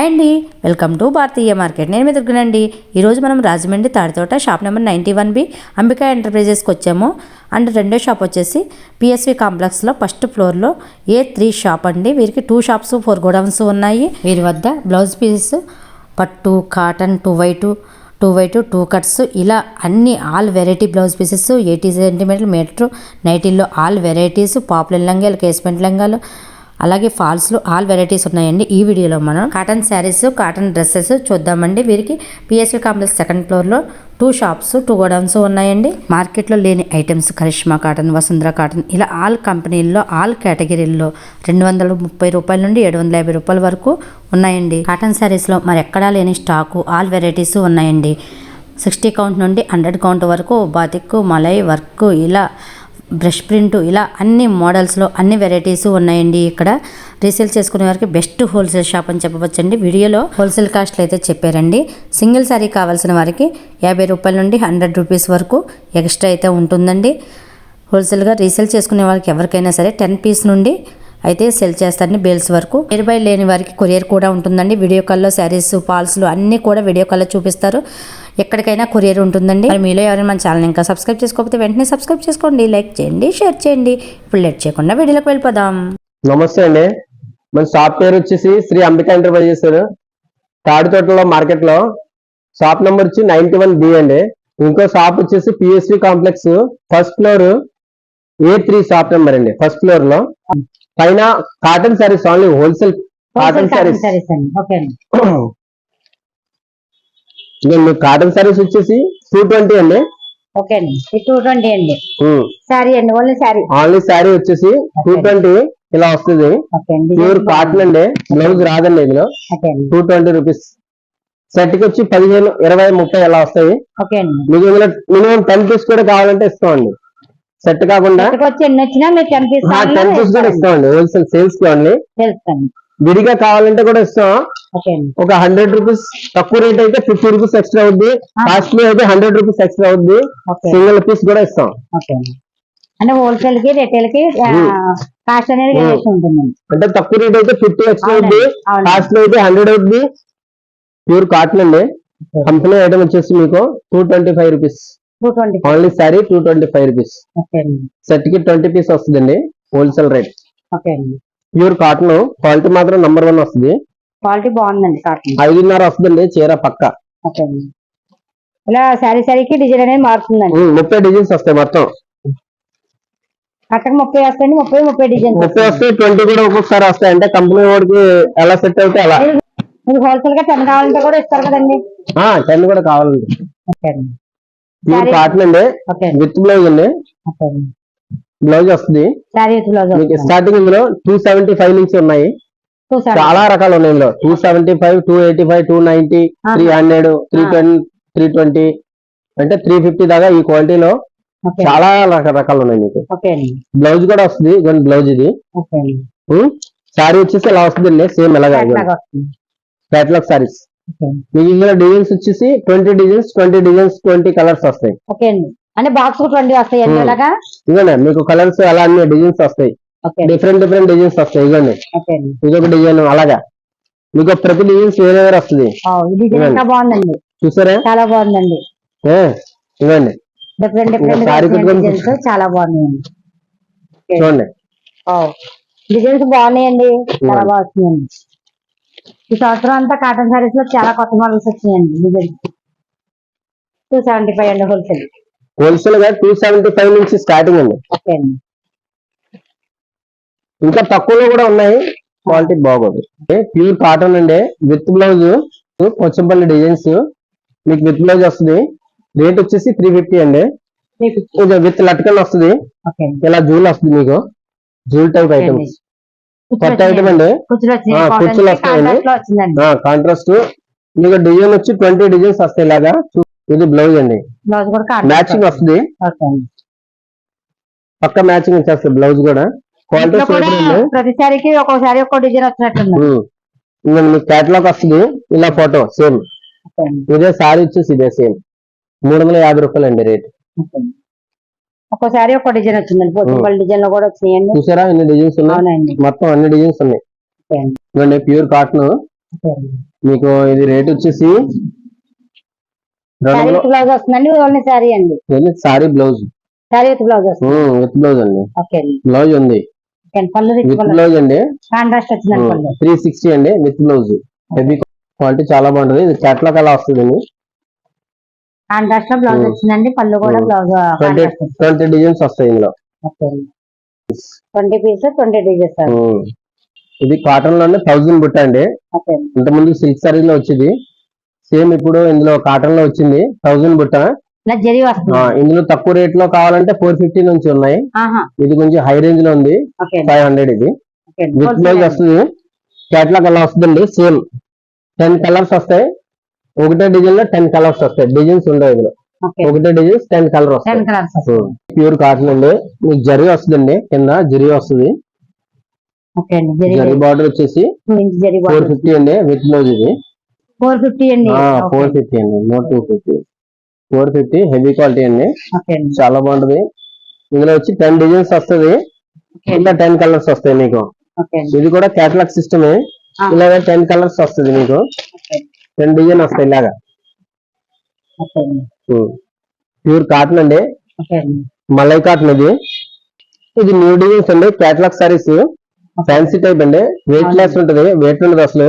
Hi అండి welcome to Bharatiya market. నేను మీ దుర్గనండి ఈరోజు మనం Rajahmundry Tadithota shop number ninety one B Ambika ఎంటర్ప్రైజెస్కి వచ్చాము. అండ్ రెండో షాప్ వచ్చేసి పిఎస్వి కాంప్లెక్స్లో ఫస్ట్ ఫ్లోర్లో ఏ త్రీ షాప్ అండి. వీరికి టూ షాప్స్ ఫోర్ గోడౌన్స్ ఉన్నాయి. వీరి వద్ద బ్లౌజ్ పీసెస్ పట్టు cotton two white two two by two two cuts. ఇలా అన్ని all variety blouse pieces eighty centimeter meter నైటీల్లో all varieties popular లంగాలు కేస్మెంట్ లంగాలు అలాగే ఫాల్స్లో ఆల్ వెరైటీస్ ఉన్నాయండి. ఈ వీడియోలో మనం కాటన్ శారీస్ కాటన్ డ్రెస్సెస్ చూద్దామండి. వీరికి పిఎస్వి కాంప్లెక్స్ సెకండ్ ఫ్లోర్లో టూ షాప్స్ టూ గోడౌన్స్ ఉన్నాయండి. మార్కెట్లో లేని items Karishma cotton Vasundhara cotton ఇలా ఆల్ కంపెనీల్లో ఆల్ కేటగిరీల్లో రెండు వందల ముప్పై రూపాయల నుండి ఏడు వందల యాభై రూపాయల వరకు ఉన్నాయండి. కాటన్ శారీస్లో మరి ఎక్కడా లేని స్టాకు ఆల్ వెరైటీస్ ఉన్నాయండి. సిక్స్టీ కౌంట్ నుండి హండ్రెడ్ కౌంట్ వరకు బాతిక్ మలై వర్క్ ఇలా బ్రష్ ప్రింట్ ఇలా అన్ని మోడల్స్లో అన్ని వెరైటీస్ ఉన్నాయండి ఇక్కడ. రీసేల్ చేసుకునే వారికి బెస్ట్ హోల్సేల్ షాప్ అని చెప్పవచ్చండి. వీడియోలో హోల్సేల్ కాస్ట్లు అయితే చెప్పారండి. సింగిల్ శారీ కావాల్సిన వారికి యాభై రూపాయల నుండి హండ్రెడ్ రూపీస్ వరకు ఎక్స్ట్రా అయితే ఉంటుందండి. హోల్సేల్గా రీసేల్ చేసుకునే వారికి ఎవరికైనా సరే టెన్ పీస్ నుండి అయితే సెల్ చేస్తారని బేల్స్ వరకు. నియర్బై లేని వారికి కొరియర్ కూడా ఉంటుందండి. వీడియో కాల్లో శారీస్ ఫాల్స్లు అన్నీ కూడా వీడియో కాల్లో చూపిస్తారు. ఎక్కడికైనా కొరియర్ ఉంటుందండి. మరి మీలో ఎవరైనా మన ఛానల్ ఇంకా సబ్స్క్రైబ్ చేసుకోకపోతే వెంటనే సబ్స్క్రైబ్ చేసుకోండి లైక్ చేయండి షేర్ చేయండి. ఇప్పుడు లేట్ చేయకుండా వీడియోలోకి వెళ్ళిపోదాం. నమస్తే అండి. మన షాప్ పేరు వచ్చేసి శ్రీ అంబికా ఎంటర్ప్రైజెస్ తాడితోటలో మార్కెట్లో షాప్ నెంబర్ వచ్చి నైన్టీ వన్ బి అండి. ఇంకో షాప్ వచ్చేసి PSV complex first floor A three shop number అండి. ఫస్ట్ ఫ్లోర్లో పైన cotton sarees only wholesale cotton sarees అండి అండి మీకు కాటన్ సారీస్ వచ్చేసి టూ ట్వంటీ అండి. ఓకే అండి. టూ ట్వంటీ అండి. సారీ అండి ఓన్లీ సారీ. ఓన్లీ సారీ వచ్చేసి టూ ట్వంటీ ఇలా వస్తుంది. అండి. ప్యూర్ కాటన్ అండి. బ్లౌజ్ రాదండి ఇందులో. అండి. టూ ట్వంటీ రూపీస్ సెట్కి వచ్చి పదిహేను ఇరవై ముప్పై అలా వస్తాయి. ఓకే అండి. మీకు ఇందులో మినిమం టెన్ పీస్ కూడా కావాలంటే ఇస్తామండి. సెట్ కాకుండా టెన్ పీస్ కూడా ఇస్తామండి. హోల్సేల్ సేల్స్కి ఓన్లీ తెలుస్తాను విడిగా కావాలంటే కూడా ఇస్తాం. అండి ఒక హండ్రెడ్ రూపీస్ తక్కువ రేట్ అయితే ఫిఫ్టీ రూపీస్ ఎక్స్ట్రా అవుద్ది కాస్ట్లీ అయితే హండ్రెడ్ రూపీస్ ఎక్స్ట్రా అవుద్ది ఓకే. సింగిల్ పీస్ కూడా ఇస్తాం. అంటే హోల్సేల్కి రిటైల్కి కాస్ట్ అనేది అంటే తక్కువ రేట్ అయితే ఫిఫ్టీ ఎక్స్ట్రా అవుద్ది అవునండి. కాస్ట్లీ అయితే హండ్రెడ్ అవుద్ది ప్యూర్ కాటన్ అండి. కంపెనీ ఐటమ్ వచ్చేసి మీకు two twenty five rupees only saree two twenty five rupees సెట్కి ట్వంటీ పీస్ వస్తుందండి. Wholesale rate pure cotton quality మాత్రం నంబర్ వన్ వస్తుంది. క్వాలిటీ బాగుందండి కాటన్ ఐదున్నర వస్తుందండి చీర పక్క. ఓకే అండి. ఇలా శారీ శారీకి డిజైన్ అనేది మారుతుందండి. ముప్పై డిజైన్స్ వస్తాయి మొత్తం. అక్కడ ముప్పై వస్తాయండి ముప్పై ముప్పై డిజైన్ ముప్పై వస్తాయి ట్వంటీ కూడా ఒక్కొక్కసారి వస్తాయి. అంటే కంపెనీ వాడికి ఎలా సెట్ అయితే అలా. మీరు హోల్సేల్గా టెన్ కావాలంటే కూడా ఇస్తారు కదండి. టెన్ కూడా కావాలండి. ఓకే అండి. కాటన్ అండి. విత్ బ్లౌజ్ అండి. బ్లౌజ్ వస్తుంది. స్టార్టింగ్ ఇందులో టూ సెవెంటీ ఫైవ్ నుంచి ఉన్నాయి. చాలా రకాలు ఉన్నాయి ఇందులో. Two seventy five two eighty five two ninety three hundred three twenty three twenty అంటే త్రీ ఫిఫ్టీ దాకా ఈ క్వాలిటీలో చాలా రక- రకాలు ఉన్నాయి మీకు బ్లౌజ్ కూడా వస్తుంది ఇదిగోండి బ్లౌజ్ ఇది. సారీ వచ్చేసి ఇలా వస్తుందండి? సేమ్ ఎలాగా వస్తుంది. క్యాటలాగ్ సారీస్ మీకు ఇందులో డిజైన్స్ వచ్చేసి twenty designs twenty designs twenty colours వస్తాయి. అంటే బాక్స్ ట్వంటీ వస్తాయి మీకు కలర్స్ అలా అన్ని డిజైన్స్ వస్తాయి. డిఫరెంట్ డిఫరెంట్ డిజైన్స్ వస్తాయి ఇదిగోండి ఇదొక డిజైన్ అలాగా. మీకు ప్రతి డిజైన్స్ వేరే వేరే వస్తుంది. బాగుందండి. చూసారా? చాలా బాగుందండి. ఇవ్వండి. డిఫరెంట్ డిఫరెంట్ చాలా బాగున్నాయండి. చూడండి. డిజైన్స్ బాగున్నాయండి. చాలా. బాగా వచ్చినాయండి ఈ సంవత్సరం అంతా కాటన్ సారీస్లో చాలా కొత్త మోడల్స్ వచ్చినాయండి డిజైన్స్ టూ సెవెంటీ ఫైవ్ అండి హోల్సేల్ హోల్సేల్గా టూ సెవెంటీ ఫైవ్ నుంచి స్టార్టింగ్ అండి. ఓకే అండి. ఇంకా తక్కువలో కూడా ఉన్నాయి. క్వాలిటీ బాగోదు. ప్యూర్ కాటన్ అండి. With blouse Kochampalli designs. మీకు విత్ బ్లౌజ్ వస్తుంది. రేట్ వచ్చేసి త్రీ ఫిఫ్టీ అండి. విత్ లట్కన్ వస్తుంది. ఇలా జూల్ వస్తుంది మీకు. జూల్ టైప్ ఐటమ్స్ కొత్త ఐటమ్ అండి. కుచ్చులు వస్తాయండి. కాంట్రాస్ట్ మీకు డిజైన్ వచ్చి ట్వంటీ డిజైన్స్ వస్తాయి ఇలాగా. ఇది బ్లౌజ్ అండి. మ్యాచింగ్ వస్తుంది. పక్క మ్యాచింగ్ వచ్చేస్తుంది బ్లౌజ్ కూడా. క్వాలిటీ ఇంట్లో కూడా సూపర్ అండి ప్రతి సారీకి ఒక్కోసారి ఒక్కో డిజైన్ వచ్చినట్టుంది. ఇంకా మీకు క్యాటలాగ్ వస్తుంది. ఇలా ఫోటో సేమ్ ఇదే సారీ వచ్చేసి ఇదే సేమ్ మూడు వందల యాభై రూపాయలు అండి రేట్. ఒక్కోసారి ఒక్కో డిజైన్ వచ్చిందండి. డిజైన్లో కూడా వచ్చినాయండి. చూసారా ఎన్ని డిజైన్స్ ఉన్నాయి? అవునండి. మొత్తం అన్ని డిజైన్స్ ఉన్నాయి. ఇవ్వండి ప్యూర్ కాటన్. మీకు ఇది రేట్ వచ్చేసి బ్లౌజ్ వస్తుందండి. ఓన్లీ శారీ అండి. Saree blouse saree with blouse with blouse అండి. బ్లౌజ్ ఉంది. అండి. పళ్ళు రిచ్ విత్ పళ్ళు. బ్లౌజ్ అండి? కాంట్రాస్ట్ వచ్చిందండి పళ్ళు. త్రీ సిక్స్టీ అండి విత్ బ్లౌజ్. హెవీ క్వాలిటీ చాలా బాగుంటది. ఇది కేటలాగ్ అలా వస్తుంది కాంట్రాస్ట్లో బ్లౌజ్. వచ్చిందండి. పళ్ళు కూడా. బ్లౌజ్ ట్వంటీ వచ్చింది. ట్వంటీ డిజైన్స్ వస్తాయి ఇందులో. అండి ట్వంటీ పీసెస్ ట్వంటీ ఉమ్. ఇది కాటన్లోనే థౌజండ్ బుట్ట అండి. అండి ఇంతకుముందు సిల్క్ సారీస్లో వచ్చింది. సేమ్ ఇప్పుడు ఇందులో కాటన్లో వచ్చింది. థౌజండ్ బుట్ట. ఇలా జరి ఆ, వస్తుంది ఇందులో తక్కువ రేట్లో కావాలంటే ఫోర్ ఫిఫ్టీ నుంచి ఉన్నాయి. ఇది కొంచెం హై రేంజ్లో ఉంది. ఫైవ్ హండ్రెడ్ ఇది. విత్ బ్లౌజ్ వస్తుంది. కేటలాగ్ అలా వస్తుందండి. సేమ్ టెన్ కలర్స్ వస్తాయి. ఒకటే డిజైన్లో టెన్ కలర్స్ వస్తాయి. డిజైన్స్ ఉండవు ఇందులో. ఒకటే డిజైన్స్ టెన్ కలర్ వస్తాయి. ప్యూర్ కాటన్ అండి. మీకు జరీ వస్తుందండి. కింద జరీ వస్తుంది. జరి బార్డర్ వచ్చేసి ఫోర్ ఫిఫ్టీ అండి. విత్ బ్లౌజ్ ఇది. ఫోర్ ఫిఫ్టీ అండి. ఫోర్ ఫిఫ్టీ అండి. Not two fifty four fifty heavy quality అండి. చాలా బాగుంటది. ఇందులో వచ్చి టెన్ డిజైన్స్ వస్తుంది. కింద టెన్ కలర్స్ వస్తాయి మీకు. ఇది కూడా కేటలాగ్ సిస్టమే. ఇలాగ టెన్ కలర్స్ వస్తుంది మీకు. టెన్ డిజైన్ వస్తాయి ఇలాగా. ప్యూర్ కాటన్ అండి. మలై కాటన్ ఇది. ఇది న్యూ డిజైన్స్ అండి. కేటలాగ్ సారీస్ ఫ్యాన్సీ టైప్ అండి. వెయిట్ లెస్ ఉంటది. వెయిట్ ఉండదు అసలు.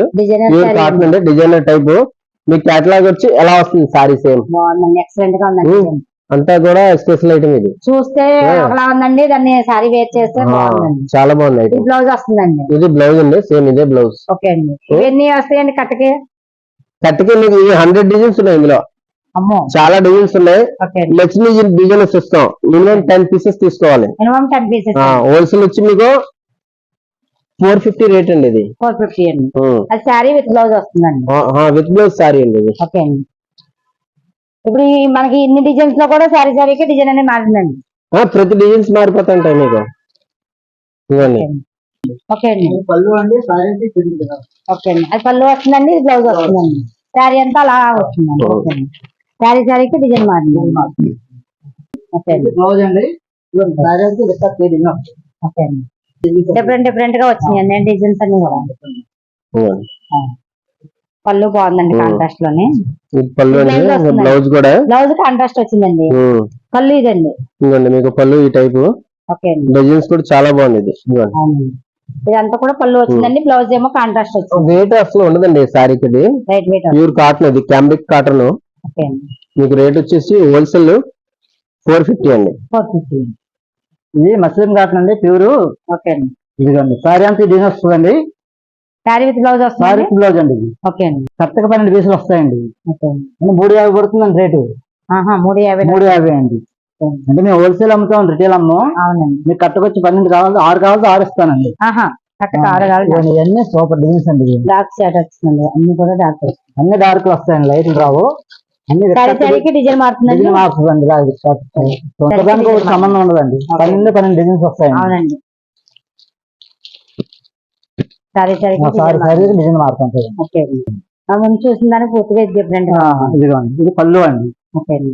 ప్యూర్ కాటన్ అండి. డిజైనర్ టైప్ మీ కేటలాగ్ వచ్చి ఎలా వస్తుంది సారీ సేమ్? బాగుందండి. ఎక్సలెంట్గా ఉందండి. అంతా కూడా స్పెషల్ ఐటమ్ ఇది. చూస్తే. ఒకలా ఉందండి. దాన్ని శారీ వేర్ చేస్తే బాగుందండి. చాలా బాగుంది ఐటమ్ బ్లౌజ్ వస్తుందండి. ఇది బ్లౌజ్ అండి సేమ్ ఇదే బ్లౌజ్ ఓకే అండి. ఇవన్నీ వస్తాయండి కట్టకి? కట్టుకి మీకు హండ్రెడ్ డిజైన్స్ ఉన్నాయి ఇందులో. అమ్మో. చాలా డిజైన్స్ ఉన్నాయి. ఓకే అండి. లక్ష్మీ డిజైన్స్ ఇస్తాం మినిమం టెన్ పీసెస్ తీసుకోవాలి. మినిమం టెన్ పీసెస్ హోల్సేల్ వచ్చి మీకు ఫోర్ ఫిఫ్టీ రేట్ అండి ఇది. ఫోర్ ఫిఫ్టీ అండి. అది శారీ విత్ బ్లౌజ్ వస్తుందండి. విత్ బ్లౌజ్ సారీ అండి ఇది. ఓకే అండి. ఇప్పుడు ఈ మనకి ఇన్ని డిజైన్స్లో కూడా శారీ శారీకి డిజైన్ అనేది మారిందండి. ఆ, ప్రతి డిజైన్స్ మారిపోతుంటాయి మీకు. ఇవన్నీ ఓకే అండి. పళ్ళు అండి ఓకే అండి. అది పళ్ళు వస్తుందండి బ్లౌజ్ వస్తుందండి. శారీ అంతా అలా వస్తుందండి. ఓకే అండి. శారీ శారీకి డిజైన్ మారింది. ఓకే అండి. బ్లౌజ్ అండి. ఓకే అండి. డిఫరెంట్ డిఫరెంట్గా వచ్చినాయండి డిజైన్స్ అన్ని కూడా. పళ్ళు బాగుందండి. కాంట్రాస్ట్లోనే. పళ్ళు. బ్లౌజ్ కూడా? బ్లౌజ్ కాంట్రాస్ట్ వచ్చిందండి. పళ్ళు ఇదండి. ఇదిగోండి మీకు పళ్ళు ఈ టైపు డిజైన్స్ కూడా చాలా బాగుంది ఇది ఇదంతా కూడా పళ్ళు వచ్చిందండి. బ్లౌజ్ ఏమో కాంట్రాస్ట్ వచ్చింది. రేట్ అసలు ఉండదండి సారీకి ఇది వెయిట్ ప్యూర్ కాటన్ ఇది క్యాంబ్రిక్ కాటన్ మీకు రేట్ వచ్చేసి హోల్సేల్ ఫోర్ ఫిఫ్టీ అండి. ఫోర్ ఫిఫ్టీ ఇది మస్లిం కాటన్ అండి ప్యూర్ ఓకే అండి. ఇదిగోండి. సారీ అంతా డిజైన్ వస్తుందండి. శారీ విత్ బ్లౌజ్ సారీ వస్తుంది బ్లౌజ్ అండి ఇది. ఓకే అండి. కరెక్ట్గా పన్నెండు పీసులు వస్తాయండి. ఓకే అండి. అంటే మూడు యాభై పడుతుందండి రేటు. ఆహా మూడు యాభై మూడు యాభై అండి. అంటే మేము హోల్సేల్ అమ్ముతాం రిటైల్ అమ్మం. అవునండి. మీకు కట్టకొచ్చి పన్నెండు కావాలి ఆరు కావాలి ఆరు ఇస్తానండి. ఆహా కరెక్ట్ ఆరు కావాలి. ఇవన్నీ- ఇవన్నీ సూపర్ డిజైన్స్ అండి ఇవి. డార్క్ షాట్ వచ్చిందండి అన్ని కూడా డార్క్ అన్ని డార్క్ వస్తాయండి లైట్లు రావు. శారీకి డిజైన్ మారుతుందండి ఒకటి సంబంధం ఉండదండి. పన్నెండు పన్నెండు డిజైన్స్ వస్తాయండి. అవునండి. సారీ డిజైన్ మారుతుంది. ఓకే. చూసిన దానికి పూర్తిగా డిఫరెంట్ ఆ, ఇదిగోండి ఇది పళ్ళు అండి. ఓకే. అండి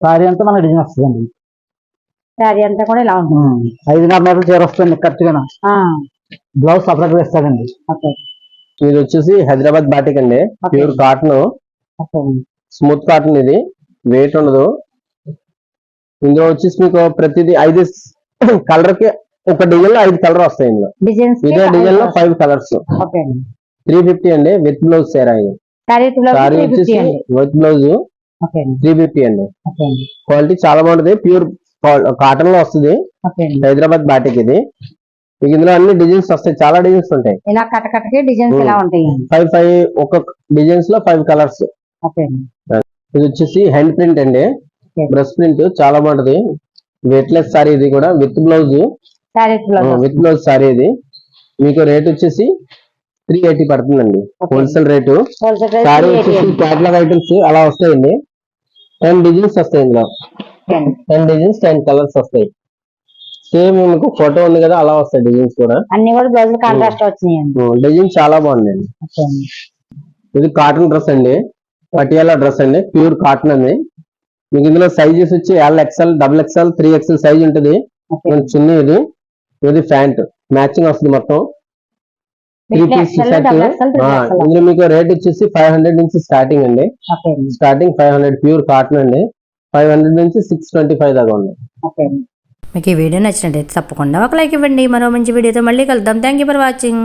సారీ అంతా మనకి డిజైన్ వస్తుందండి. శారీ అంతా కూడా ఇలా ఉంటుంది. ఉమ్, ఐదున్నర మీటర్ల చీర వస్తుంది కరెక్ట్గా ఆ, బ్లౌజ్ సపరేట్ వేస్తాడండి. ఓకే. ఇది వచ్చేసి హైదరాబాద్ బాటిక్ అండి. Pure cotton. స్మూత్ కాటన్ ఇది. వెయిట్ ఉండదు. ఇందులో వచ్చేసి మీకు ప్రతిదీ ఐదు కలర్కి ఒక డిజైన్లో ఐదు కలర్ వస్తాయి ఇందులో. ఇదే డిజైన్లో ఫైవ్ కలర్స్ త్రీ ఫిఫ్టీ అండి. విత్ బ్లౌజ్ సేరా ఇది. సారీ త్రీ ఫిఫ్టీ వచ్చేసి అండి. విత్ బ్లౌజ్ త్రీ ఫిఫ్టీ అండి. క్వాలిటీ చాలా బాగుంటది. ప్యూర్ కాటన్లో వస్తుంది. హైదరాబాద్ బాటిక్ ఇది. మీకు ఇందులో అన్ని డిజైన్స్ వస్తాయి. చాలా డిజైన్స్ ఉంటాయి. ఇలా డిజైన్స్ Hmm. ఇలా ఉంటాయి? ఫైవ్ ఫైవ్ ఒక్కొక్క డిజైన్స్లో ఫైవ్ కలర్స్ ఇది వచ్చేసి హ్యాండ్ ప్రింట్ అండి. బ్రష్ ప్రింట్ చాలా బాగుంటది. వెయిట్ లెస్ సారీ ఇది కూడా with blouse with blouse saree ఇది. మీకు రేట్ వచ్చేసి త్రీ ఎయిటీ పడుతుందండి. హోల్సేల్ రేటు సారీ వచ్చేసి క్యాటలాగ్ ఐటమ్స్ అలా వస్తాయండి. టెన్ డిజైన్స్ వస్తాయి ఇందులో. టెన్ డిజైన్స్ టెన్ కలర్స్ వస్తాయి. సేమ్ మీకు ఫోటో ఉంది కదా అలా వస్తాయి డిజైన్స్ కూడా. అన్ని కూడా బ్లౌజ్ కాంట్రాస్ట్ వచ్చినాయండి. డిజైన్ చాలా బాగుందండి ఇది కాటన్ డ్రెస్ అండి. పటియాలా డ్రెస్ అండి. ప్యూర్ కాటన్ అండి. మీకు ఇందులో సైజెస్ వచ్చి L XL double XL three XL size ఉంటుంది. చిన్న ఇది. ఇది ప్యాంట్. మ్యాచింగ్ వస్తుంది మొత్తం. Three piece XL. ఇందులో మీకు రేట్ వచ్చేసి ఫైవ్ హండ్రెడ్ నుంచి స్టార్టింగ్ అండి. Starting five hundred pure cotton అండి. ఫైవ్ హండ్రెడ్ నుంచి సిక్స్ ట్వంటీ ఫైవ్ దాకా ఉంది. మీకు ఈ వీడియో నచ్చినట్టయితే తప్పకుండా ఒక లైక్ ఇవ్వండి. మరో మంచి వీడియోతో మళ్ళీ కలుద్దాం. Thank you for watching